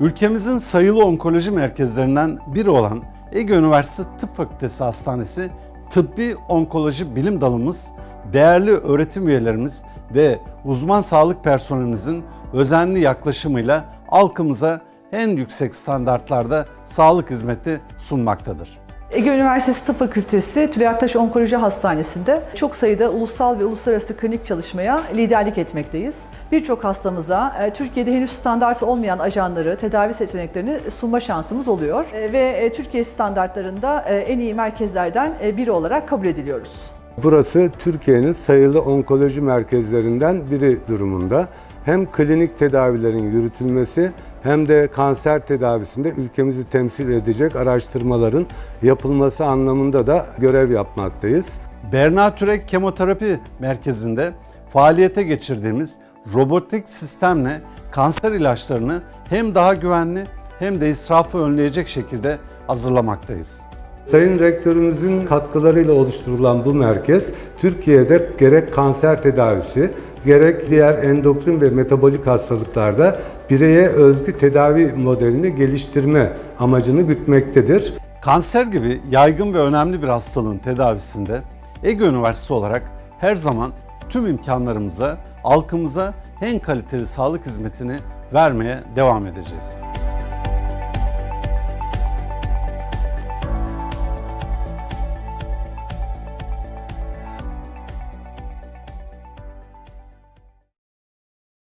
Ülkemizin sayılı onkoloji merkezlerinden biri olan Ege Üniversitesi Tıp Fakültesi Hastanesi Tıbbi Onkoloji Bilim Dalımız, değerli öğretim üyelerimiz ve uzman sağlık personelimizin özenli yaklaşımıyla halkımıza en yüksek standartlarda sağlık hizmeti sunmaktadır. Ege Üniversitesi Tıp Fakültesi Tülay Aktaş Onkoloji Hastanesi'nde çok sayıda ulusal ve uluslararası klinik çalışmaya liderlik etmekteyiz. Birçok hastamıza e, Türkiye'de henüz standart olmayan ajanları, tedavi seçeneklerini sunma şansımız oluyor. E, Ve e, Türkiye standartlarında en iyi merkezlerden biri olarak kabul ediliyoruz. Burası Türkiye'nin sayılı onkoloji merkezlerinden biri durumunda. Hem klinik tedavilerin yürütülmesi hem de kanser tedavisinde ülkemizi temsil edecek araştırmaların yapılması anlamında da görev yapmaktayız. Berna Türek Kemoterapi Merkezi'nde faaliyete geçirdiğimiz robotik sistemle kanser ilaçlarını hem daha güvenli hem de israfı önleyecek şekilde hazırlamaktayız. Sayın Rektörümüzün katkılarıyla oluşturulan bu merkez, Türkiye'de gerek kanser tedavisi, gerek diğer endokrin ve metabolik hastalıklarda bireye özgü tedavi modelini geliştirme amacını gütmektedir. Kanser gibi yaygın ve önemli bir hastalığın tedavisinde Ege Üniversitesi olarak her zaman tüm imkanlarımıza, halkımıza en kaliteli sağlık hizmetini vermeye devam edeceğiz.